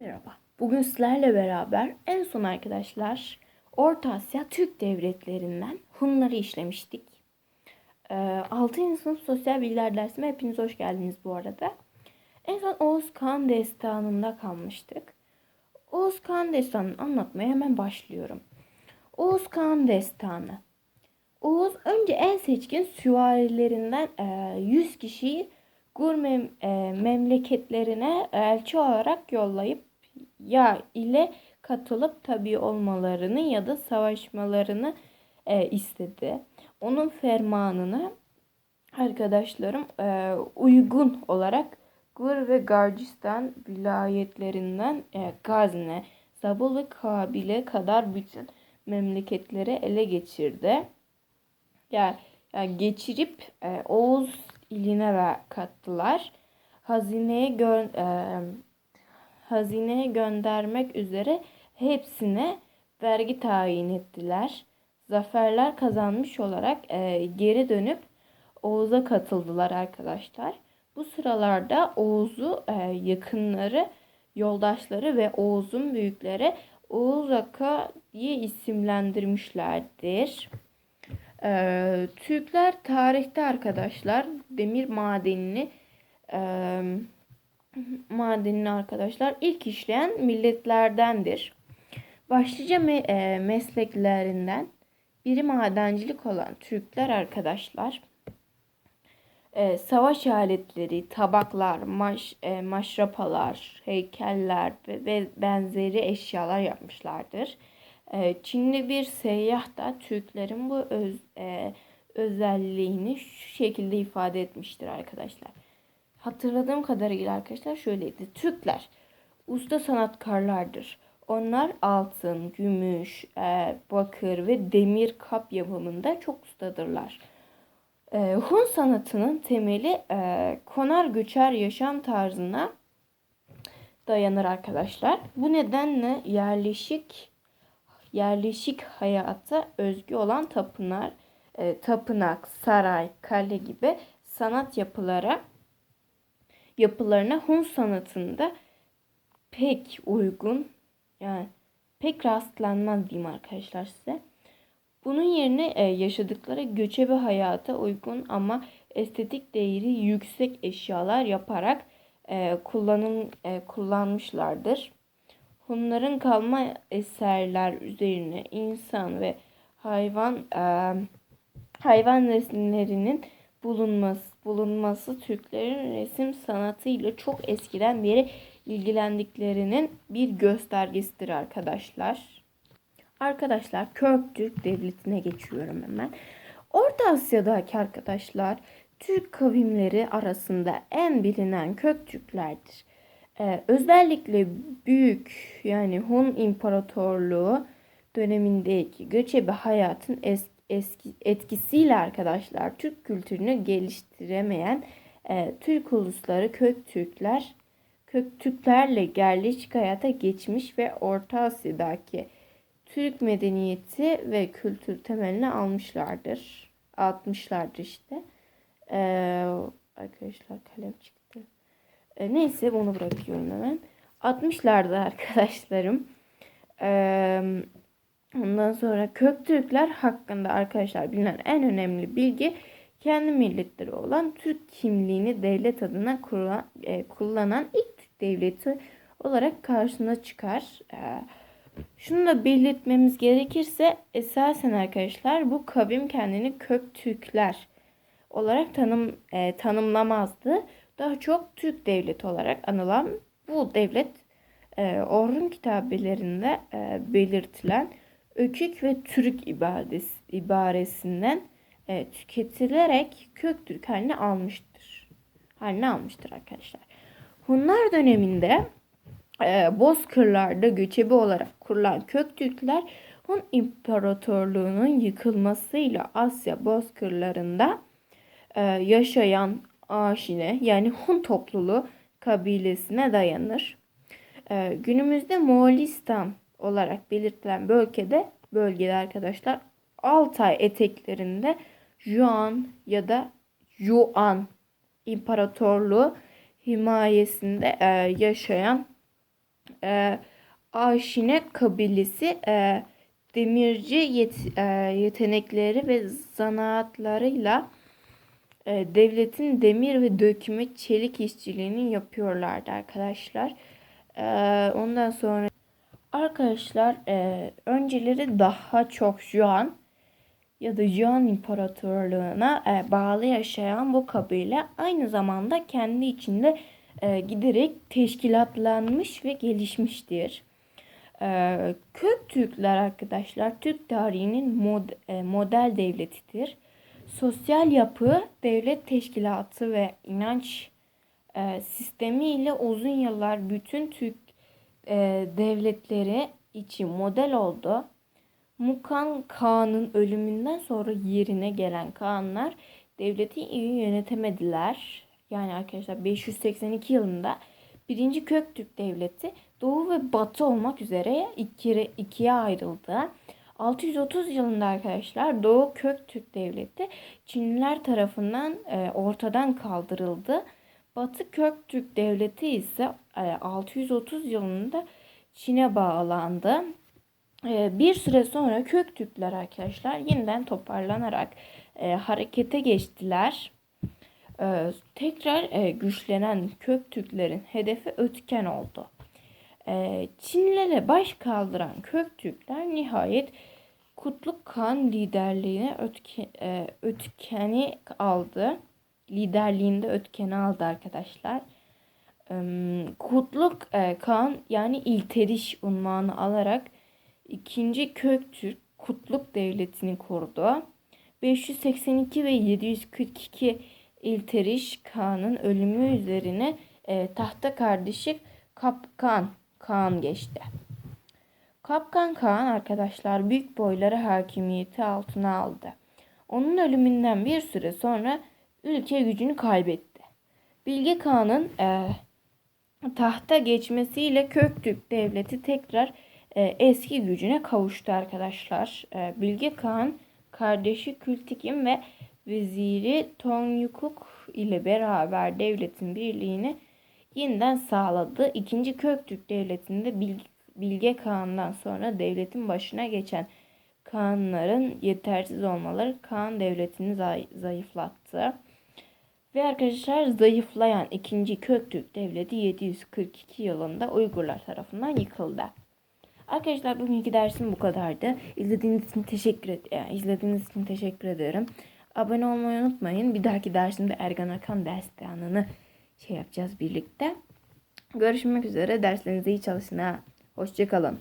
Merhaba. Bugün sizlerle beraber en son arkadaşlar Orta Asya Türk devletlerinden Hunları işlemiştik. Ee, 6. sınıf sosyal bilgiler dersime hepiniz hoş geldiniz bu arada. En son Oğuz Kağan Destanı'nda kalmıştık. Oğuz Kağan Destanı'nı anlatmaya hemen başlıyorum. Oğuz Kağan Destanı. Oğuz önce en seçkin süvarilerinden e, 100 kişiyi Gur e, memleketlerine elçi olarak yollayıp ya ile katılıp tabi olmalarını ya da savaşmalarını e, istedi. Onun fermanına arkadaşlarım e, uygun olarak Gur ve Gürcistan vilayetlerinden e, Gazne, Zabul ve Kabil'e kadar bütün memleketleri ele geçirdi. Yani, yani geçirip e, Oğuz iline kattılar. Hazineye gö e, hazineye göndermek üzere hepsine vergi tayin ettiler. Zaferler kazanmış olarak e, geri dönüp Oğuz'a katıldılar arkadaşlar. Bu sıralarda Oğuz'u e, yakınları, yoldaşları ve Oğuz'un büyükleri Oğuz Aka diye isimlendirmişlerdir. Ee, Türkler tarihte arkadaşlar demir madenini e, madenini arkadaşlar ilk işleyen milletlerdendir. Başlıca me- e, mesleklerinden biri madencilik olan Türkler arkadaşlar e, savaş aletleri, tabaklar, maş, e, maşrapalar, heykeller ve, ve benzeri eşyalar yapmışlardır. E, Çinli bir seyyah da Türklerin bu öz, e, özelliğini şu şekilde ifade etmiştir arkadaşlar. Hatırladığım kadarıyla arkadaşlar şöyleydi. Türkler usta sanatkarlardır. Onlar altın, gümüş, e, bakır ve demir kap yapımında çok ustadırlar. E, Hun sanatının temeli e, konar göçer yaşam tarzına dayanır arkadaşlar. Bu nedenle yerleşik yerleşik hayata özgü olan tapınar, e, tapınak, saray, kale gibi sanat yapılara yapılarına Hun sanatında pek uygun yani pek rastlanmaz diyeyim arkadaşlar size. Bunun yerine e, yaşadıkları göçebe hayata uygun ama estetik değeri yüksek eşyalar yaparak e, kullanım e, kullanmışlardır. Hunların kalma eserler üzerine insan ve hayvan hayvan resimlerinin bulunması bulunması Türklerin resim sanatıyla çok eskiden beri ilgilendiklerinin bir göstergesidir arkadaşlar. Arkadaşlar Köktürk Devleti'ne geçiyorum hemen. Orta Asya'daki arkadaşlar Türk kavimleri arasında en bilinen Köktürklerdir. Ee, özellikle büyük yani Hun İmparatorluğu dönemindeki göçebe hayatın eski, eski etkisiyle arkadaşlar Türk kültürünü geliştiremeyen e, Türk ulusları Köktürkler Köktürklerle yerleşik hayata geçmiş ve Orta Asya'daki Türk medeniyeti ve kültür temelini almışlardır. Atmışlardır işte. Ee, arkadaşlar kalem çıktı. Ee, neyse bunu bırakıyorum hemen. 60'larda arkadaşlarım. Ee, ondan sonra Köktürkler hakkında arkadaşlar bilinen en önemli bilgi kendi milletleri olan Türk kimliğini devlet adına kurulan, e, kullanan ilk Türk devleti olarak karşına çıkar. Ee, şunu da belirtmemiz gerekirse esasen arkadaşlar bu kavim kendini Köktürkler olarak tanım e, tanımlamazdı. Daha çok Türk devleti olarak anılan bu devlet e, Orhun kitabelerinde e, belirtilen ökük ve Türk ibadesi, ibaresinden e, tüketilerek Köktürk haline almıştır. Haline almıştır arkadaşlar. Hunlar döneminde e, Bozkırlar'da göçebe olarak kurulan Köktürkler Hun İmparatorluğu'nun yıkılmasıyla Asya Bozkırlarında e, yaşayan aşine yani Hun topluluğu kabilesine dayanır. E, günümüzde Moğolistan olarak belirtilen bölgede bölgede arkadaşlar Altay eteklerinde Yuan ya da Yuan İmparatorluğu himayesinde e, yaşayan e, Aşine kabilesi e, demirci yet- e, yetenekleri ve zanaatlarıyla e, devletin demir ve dökme çelik işçiliğini yapıyorlardı arkadaşlar. E, ondan sonra arkadaşlar e, önceleri daha çok Juan ya da Juan İmparatorluğu'na e, bağlı yaşayan bu kabile aynı zamanda kendi içinde e, giderek teşkilatlanmış ve gelişmiştir. E, Köktürkler arkadaşlar Türk tarihinin mod, e, model devletidir. Sosyal yapı, devlet teşkilatı ve inanç e, sistemi ile uzun yıllar bütün Türk e, devletleri için model oldu. Mukan Kağan'ın ölümünden sonra yerine gelen Kağanlar devleti iyi yönetemediler. Yani arkadaşlar 582 yılında 1. Köktürk Devleti Doğu ve Batı olmak üzere iki, ikiye ayrıldı. 630 yılında arkadaşlar Doğu Köktürk Devleti Çinliler tarafından e, ortadan kaldırıldı. Batı Köktürk Devleti ise e, 630 yılında Çin'e bağlandı. E, bir süre sonra Köktürkler arkadaşlar yeniden toparlanarak e, harekete geçtiler. E, tekrar e, güçlenen Köktürklerin hedefi Ötken oldu. E, Çinlilere baş kaldıran Köktürkler nihayet Kutluk Khan liderliğine Ötke, e, Ötken'i aldı. Liderliğinde Ötken'i aldı arkadaşlar. Kutluk e, Khan yani İlteriş unvanı alarak ikinci Köktürk Kutluk Devleti'ni kurdu. 582 ve 742 İlteriş Kağan'ın ölümü üzerine e, tahta kardeşi Kapkan Kağan geçti. Kapkan Kağan arkadaşlar büyük boyları hakimiyeti altına aldı. Onun ölümünden bir süre sonra ülke gücünü kaybetti. Bilge Kağan'ın e, tahta geçmesiyle Köktürk devleti tekrar e, eski gücüne kavuştu arkadaşlar. E, Bilge Kağan kardeşi Kültikim ve veziri Tonyukuk ile beraber devletin birliğini yeniden sağladı. İkinci Köktürk devletinde Bilge, Bilge Kağan'dan sonra devletin başına geçen Kağanların yetersiz olmaları Kağan devletini zayıflattı. Ve arkadaşlar zayıflayan ikinci Köktürk devleti 742 yılında Uygurlar tarafından yıkıldı. Arkadaşlar bugünkü dersim bu kadardı. İzlediğiniz için teşekkür ed yani izlediğiniz için teşekkür ederim. Abone olmayı unutmayın. Bir dahaki dersimde Ergan Akan ders şey yapacağız birlikte. Görüşmek üzere. Derslerinize iyi çalışın ha. Hoşçakalın.